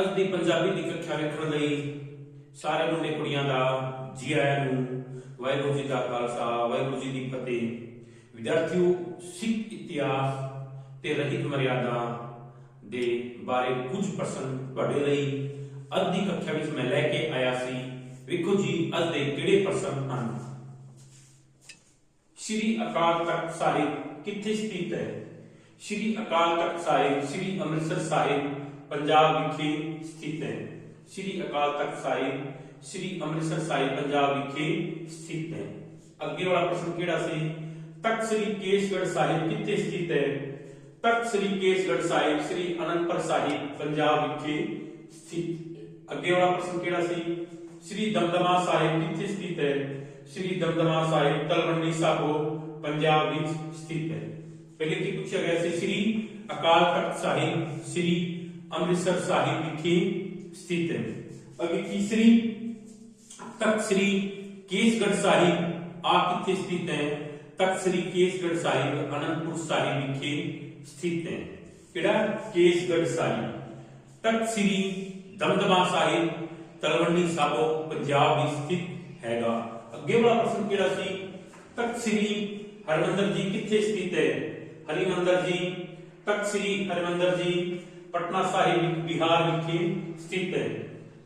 ਅੱਜ ਦੀ ਪੰਜਾਬੀ ਦੀ ਕੱਖਿਆ ਵੇਖਣ ਲਈ ਸਾਰੇ ਮੁੰਡੇ ਕੁੜੀਆਂ ਦਾ ਜੀ ਆਇਆਂ ਨੂੰ ਵਾਹਿਗੁਰੂ ਜੀ ਦਾ ਖਾਲਸਾ, ਵਾਹਿਗੁਰੂ ਜੀ ਦੀ ਫਤਿਹ। ਵਿਦਿਆਰਥੀਓ, ਸਿੱਖ ਇਤਿਹਾਸ ਤੇ ਰਹਿਤ ਮਰਿਆਦਾ ਦੇ ਬਾਰੇ ਕੁਝ ਪ੍ਰਸ਼ਨ ਤੁਹਾਡੇ ਲਈ ਅੱਜ ਦੀ ਕੱਖਿਆ ਵਿੱਚ ਮੈਂ ਲੈ ਕੇ ਆਇਆ ਸੀ। ਵੇਖੋ ਜੀ, ਅੱਜ ਦੇ ਕਿਹੜੇ ਪ੍ਰਸ਼ਨ ਹਨ? ਸ਼੍ਰੀ ਅਕਾਲ ਤਖਤ ਸਾਹਿਬ ਕਿੱਥੇ ਸਥਿਤ ਹੈ? ਸ਼੍ਰੀ ਅਕਾਲ ਤਖਤ ਸਾਹਿਬ, ਸ਼੍ਰੀ ਅੰਮ੍ਰਿਤਸਰ ਸਾਹਿਬ ਪੰਜਾਬ ਵਿਖੇ ਸਥਿਤ ਹੈ ਸ਼੍ਰੀ ਅਕਾਲ ਤਖਤ ਸਾਹਿਬ ਸ਼੍ਰੀ ਅੰਮ੍ਰਿਤਸਰ ਸਾਹਿਬ ਪੰਜਾਬ ਵਿਖੇ ਸਥਿਤ ਹੈ ਅੱਗੇ ਵਾਲਾ ਪ੍ਰਸ਼ਨ ਕਿਹੜਾ ਸੀ ਤਖਤ ਸ੍ਰੀ ਕੇਸਗੜ੍ਹ ਸਾਹਿਬ ਕਿੱਥੇ ਸਥਿਤ ਹੈ ਤਖਤ ਸ੍ਰੀ ਕੇਸਗੜ੍ਹ ਸਾਹਿਬ ਸ੍ਰੀ ਅਨੰਦਪੁਰ ਸਾਹਿਬ ਪੰਜਾਬ ਵਿਖੇ ਸਥਿਤ ਅੱਗੇ ਵਾਲਾ ਪ੍ਰਸ਼ਨ ਕਿਹੜਾ ਸੀ ਸ੍ਰੀ ਦਮਦਮਾ ਸਾਹਿਬ ਕਿੱਥੇ ਸਥਿਤ ਹੈ ਸ੍ਰੀ ਦਮਦਮਾ ਸਾਹਿਬ ਤਲਵੰਡੀ ਸਾਬੋ ਪੰਜਾਬ ਵਿੱਚ ਸਥਿਤ ਹੈ ਪਹਿਲੇ ਕੀ ਪੁੱਛਿਆ ਗਿਆ ਸੀ ਸ੍ਰੀ ਅਕਾਲ ਤਖਤ ਸਾਹਿਬ ਸ੍ਰੀ ਅੰਮ੍ਰਿਤਸਰ ਸਾਹਿਬ ਵਿਖੇ ਸਥਿਤ ਹੈ ਅੱਗੇ ਤੀਸਰੀ ਤਖਤ ਸ੍ਰੀ ਕੇਸਗੜ੍ਹ ਸਾਹਿਬ ਆ ਕਿੱਥੇ ਸਥਿਤ ਹੈ ਤਖਤ ਸ੍ਰੀ ਕੇਸਗੜ੍ਹ ਸਾਹਿਬ ਅਨੰਦਪੁਰ ਸਾਹਿਬ ਵਿਖੇ ਸਥਿਤ ਹੈ ਕਿਹੜਾ ਕੇਸਗੜ੍ਹ ਸਾਹਿਬ ਤਖਤ ਸ੍ਰੀ ਦਮਦਮਾ ਸਾਹਿਬ ਤਲਵੰਡੀ ਸਾਬੋ ਪੰਜਾਬ ਵਿੱਚ ਸਥਿਤ ਹੈਗਾ ਅੱਗੇ ਵਾਲਾ ਪ੍ਰਸ਼ਨ ਕਿਹੜਾ ਸੀ ਤਖਤ ਸ੍ਰੀ ਹਰਮੰਦਰ ਜੀ ਕਿੱਥੇ ਸਥਿਤ ਹੈ ਹਰਿਮੰਦਰ ਜੀ ਤਖਤ ਸ੍ਰੀ ਹਰਮੰਦਰ ਜੀ ਪਟਨਾ ਸਾਹਿਬ ਬਿਹਾਰ ਵਿਖੇ ਸਥਿਤ ਹੈ।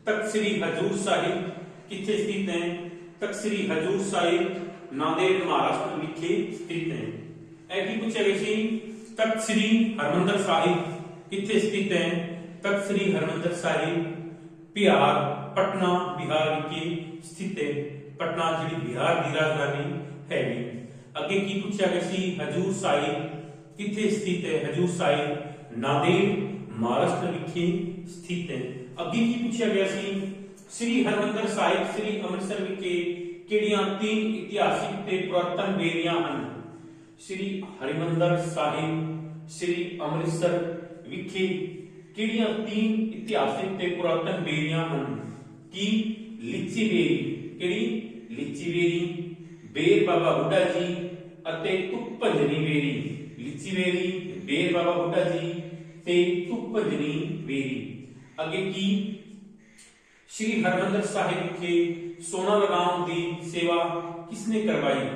ਤਖਤ ਸ੍ਰੀ ਹਜੂਰ ਸਾਹਿਬ ਕਿੱਥੇ ਸਥਿਤ ਹੈ? ਤਖਤ ਸ੍ਰੀ ਹਜੂਰ ਸਾਹਿਬ ਨਾਂਦੇੜ ਮਹਾਰਾਸ਼ਟਰ ਵਿਖੇ ਸਥਿਤ ਹੈ। ਇਹ ਕੀ ਪੁੱਛਿਆ ਗਿਆ ਸੀ? ਤਖਤ ਸ੍ਰੀ ਹਰਮੰਦਰ ਸਾਹਿਬ ਕਿੱਥੇ ਸਥਿਤ ਹੈ? ਤਖਤ ਸ੍ਰੀ ਹਰਮੰਦਰ ਸਾਹਿਬ, ਬਿਹਾਰ, ਪਟਨਾ, ਬਿਹਾਰ ਵਿਖੇ ਸਥਿਤ ਹੈ। ਪਟਨਾ ਜਿਹੜੀ ਬਿਹਾਰ ਦੀ ਰਾਜਧਾਨੀ ਹੈਗੀ। ਅੱਗੇ ਕੀ ਪੁੱਛਿਆ ਗਿਆ ਸੀ? ਹਜੂਰ ਸਾਹਿਬ ਕਿੱਥੇ ਸਥਿਤ ਹੈ? ਹਜੂਰ ਸਾਹਿਬ, ਨਾਂਦੇੜ, ਮਹਾਰਾਸ਼ਟਰ ਵਿਖੇ ਸਥਿਤ ਹੈ। ਅੱਗੇ ਕੀ ਪੁੱਛਿਆ ਗਿਆ ਸੀ? ਸ੍ਰੀ ਹਰਮੰਦਰ ਸਾਹਿਬ, ਸ੍ਰੀ ਅੰਮ੍ਰਿਤਸਰ ਵਿਖੇ ਕਿਹੜੀਆਂ ਤਿੰਨ ਇਤਿਹਾਸਿਕ ਤੇ ਪੁਰਾਤਨ ਬੇਰੀਆਂ ਹਨ? ਸ੍ਰੀ ਹਰਿਮੰਦਰ ਸਾਹਿਬ, ਸ੍ਰੀ ਅੰਮ੍ਰਿਤਸਰ ਵਿਖੇ ਕਿਹੜੀਆਂ ਤਿੰਨ ਇਤਿਹਾਸਿਕ ਤੇ ਪੁਰਾਤਨ ਬੇਰੀਆਂ ਹਨ? ਕੀ ਲਿੱਚੀ ਬੇਰੀ, ਕਿਹੜੀ? ਲਿੱਚੀ ਬੇਰੀ, ਬੇਰ ਬਾਬਾ ਬੁੱਢਾ ਜੀ ਅਤੇ ਤੁਪੰਜਨੀ ਬੇਰੀ। ਲਿੱਚੀ ਬੇਰ ਬਾਬਾ ਬੁੱਢਾ ਜੀ ਤੇ ਤੁਪੰਜਨੀ ਬੇਰੀ ਅੱਗੇ ਕੀ? ਸ਼੍ਰੀ ਹਰਮੰਦਰ ਸਾਹਿਬ ਵਿਖੇ ਸੋਨਾ ਲਗਾਉਣ ਦੀ ਸੇਵਾ ਕਿਸਨੇ ਕਰਵਾਈ?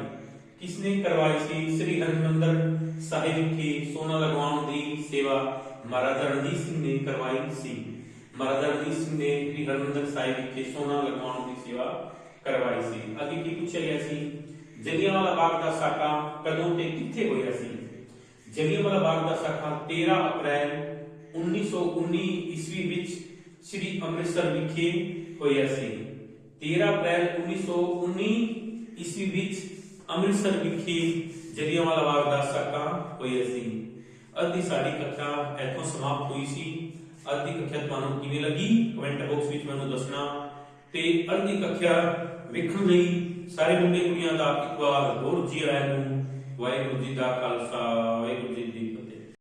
ਕਿਸਨੇ ਕਰਵਾਈ ਸੀ ਸ਼੍ਰੀ ਹਰਮੰਦਰ ਸਾਹਿਬ ਵਿਖੇ ਸੋਨਾ ਲਗਵਾਉਣ ਦੀ ਸੇਵਾ? ਮਹਾਰਾਜਾ ਰਣਜੀਤ ਸਿੰਘ ਨੇ ਕਰਵਾਈ ਸੀ। ਮਹਾਰਾਜਾ ਰਣਜੀਤ ਸਿੰਘ ਨੇ ਸ਼੍ਰੀ ਹਰਮੰਦਰ ਸਾਹਿਬ ਵਿਖੇ ਸੋਨਾ ਲਗਵਾਉਣ ਦੀ ਸੇਵਾ ਕਰਵਾਈ ਸੀ। ਅੱਗੇ ਕੀ ਪੁੱਛਿਆ ਗਿਆ ਸੀ? ਜਲਿਆਂਵਾਲਾ ਬਾਗ ਦਾ ਸਾਕਾ ਕਦੋਂ ਤੇ ਕਿੱਥੇ ਹੋਇਆ ਸੀ? ਜਲਿਆਂਵਾਲਾ ਬਾਗ ਦਾ ਸਾਕਾ 13 ਅਪ੍ਰੈਲ 1919 ਈਸਵੀ ਵਿੱਚ ਸ੍ਰੀ ਅੰਮ੍ਰਿਤਸਰ ਵਿਖੇ ਹੋਇਆ ਸੀ। 13 ਅਪ੍ਰੈਲ 1919 ਈਸਵੀ ਵਿੱਚ ਅੰਮ੍ਰਿਤਸਰ ਵਿਖੇ ਜਲਿਆਂਵਾਲਾ ਬਾਗ ਦਾ ਸਾਕਾ ਹੋਇਆ ਸੀ। ਅੱਜ ਸਾਡੀ ਕਥਾ ਇੱਥੋਂ ਸਮਾਪਤ ਹੋਈ ਸੀ। ਅੱਜ ਦੀ ਕਥਾ ਤੁਹਾਨੂੰ ਕਿਵੇਂ ਲੱਗੀ? ਕਮੈਂਟ ਬਾਕਸ ਵਿੱਚ ਮੈਨੂੰ ਦੱਸਣਾ। ਤੇ ਅੱਜ ਕਥਾ ਵੇਖਣ ਲਈ ਸਾਰੇ ਮੁੰਡੇ ਕੁੜੀਆਂ ਦਾ ਇੱਕ ਵਾਰ ਹੋਰ ਜੀ ਆਇਆਂ ਨੂੰ Vaigut dit a calça, vaigut dit